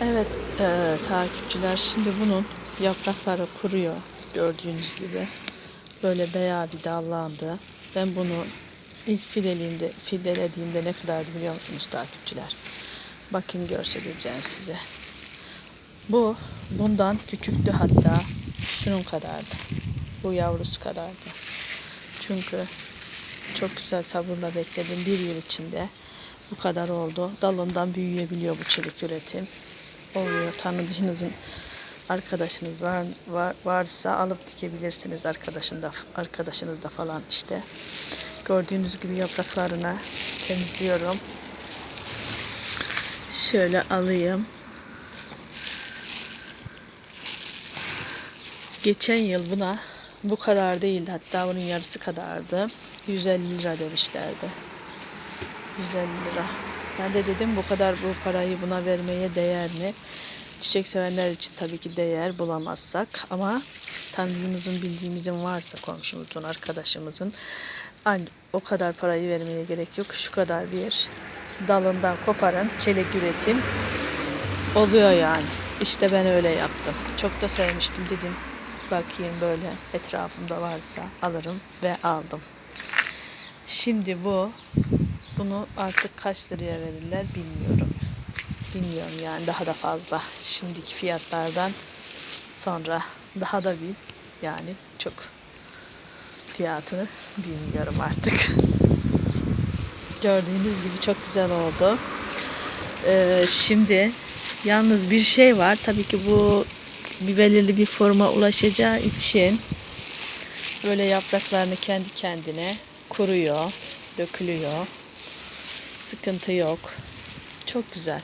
Evet e, takipçiler şimdi bunun yaprakları kuruyor gördüğünüz gibi. Böyle bayağı bir dallandı. Ben bunu ilk fidelediğimde, fidelediğimde ne kadardı biliyor musunuz takipçiler? Bakın göstereceğim size. Bu bundan küçüktü hatta. Şunun kadardı. Bu yavrusu kadardı. Çünkü çok güzel sabırla bekledim bir yıl içinde. Bu kadar oldu. Dalından büyüyebiliyor bu çelik üretim. Oluyor. Tanıdığınızın arkadaşınız var, var varsa alıp dikebilirsiniz arkadaşında arkadaşınızda falan işte. Gördüğünüz gibi yapraklarını temizliyorum. Şöyle alayım. Geçen yıl buna bu kadar değildi. Hatta bunun yarısı kadardı. 150 lira demişlerdi. 150 lira. Ben de dedim bu kadar bu parayı buna vermeye değer mi? Çiçek sevenler için tabii ki değer bulamazsak ama tanıdığımızın bildiğimizin varsa komşumuzun, arkadaşımızın aynı o kadar parayı vermeye gerek yok. Şu kadar bir dalından koparın çelik üretim oluyor yani. İşte ben öyle yaptım. Çok da sevmiştim dedim. Bakayım böyle etrafımda varsa alırım ve aldım. Şimdi bu bunu artık kaç liraya verirler bilmiyorum. Bilmiyorum yani daha da fazla. Şimdiki fiyatlardan sonra daha da bir yani çok fiyatını bilmiyorum artık. Gördüğünüz gibi çok güzel oldu. Ee, şimdi yalnız bir şey var. Tabii ki bu bir belirli bir forma ulaşacağı için böyle yapraklarını kendi kendine kuruyor, dökülüyor. Sıkıntı yok. Çok güzel.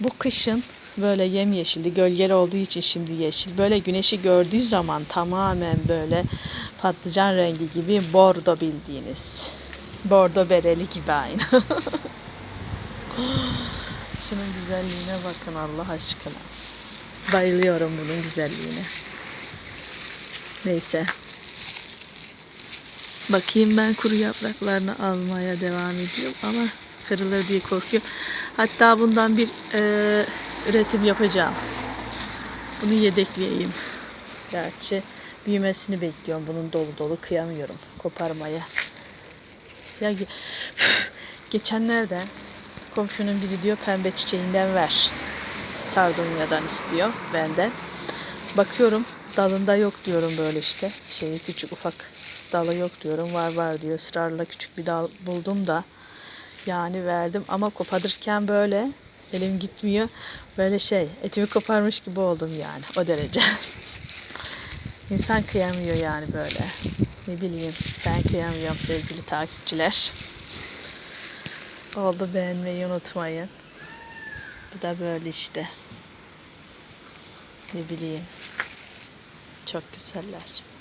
Bu kışın böyle yemyeşildi. Gölgeli olduğu için şimdi yeşil. Böyle güneşi gördüğü zaman tamamen böyle patlıcan rengi gibi bordo bildiğiniz. Bordo bereli gibi aynı. Şunun güzelliğine bakın Allah aşkına. Bayılıyorum bunun güzelliğine. Neyse. Bakayım ben kuru yapraklarını almaya devam ediyorum ama kırılır diye korkuyorum. Hatta bundan bir e, üretim yapacağım. Bunu yedekleyeyim. Gerçi büyümesini bekliyorum. Bunun dolu dolu kıyamıyorum koparmaya. Ya ge- geçenlerde komşunun biri diyor pembe çiçeğinden ver. Sardunya'dan istiyor benden. Bakıyorum dalında yok diyorum böyle işte. Şeyi küçük ufak dalı yok diyorum. Var var diyor. Israrla küçük bir dal buldum da yani verdim ama koparırken böyle elim gitmiyor. Böyle şey etimi koparmış gibi oldum yani o derece. İnsan kıyamıyor yani böyle. Ne bileyim ben kıyamıyorum sevgili takipçiler. Oldu beğenmeyi unutmayın. Bu da böyle işte. Ne bileyim. Çok güzeller.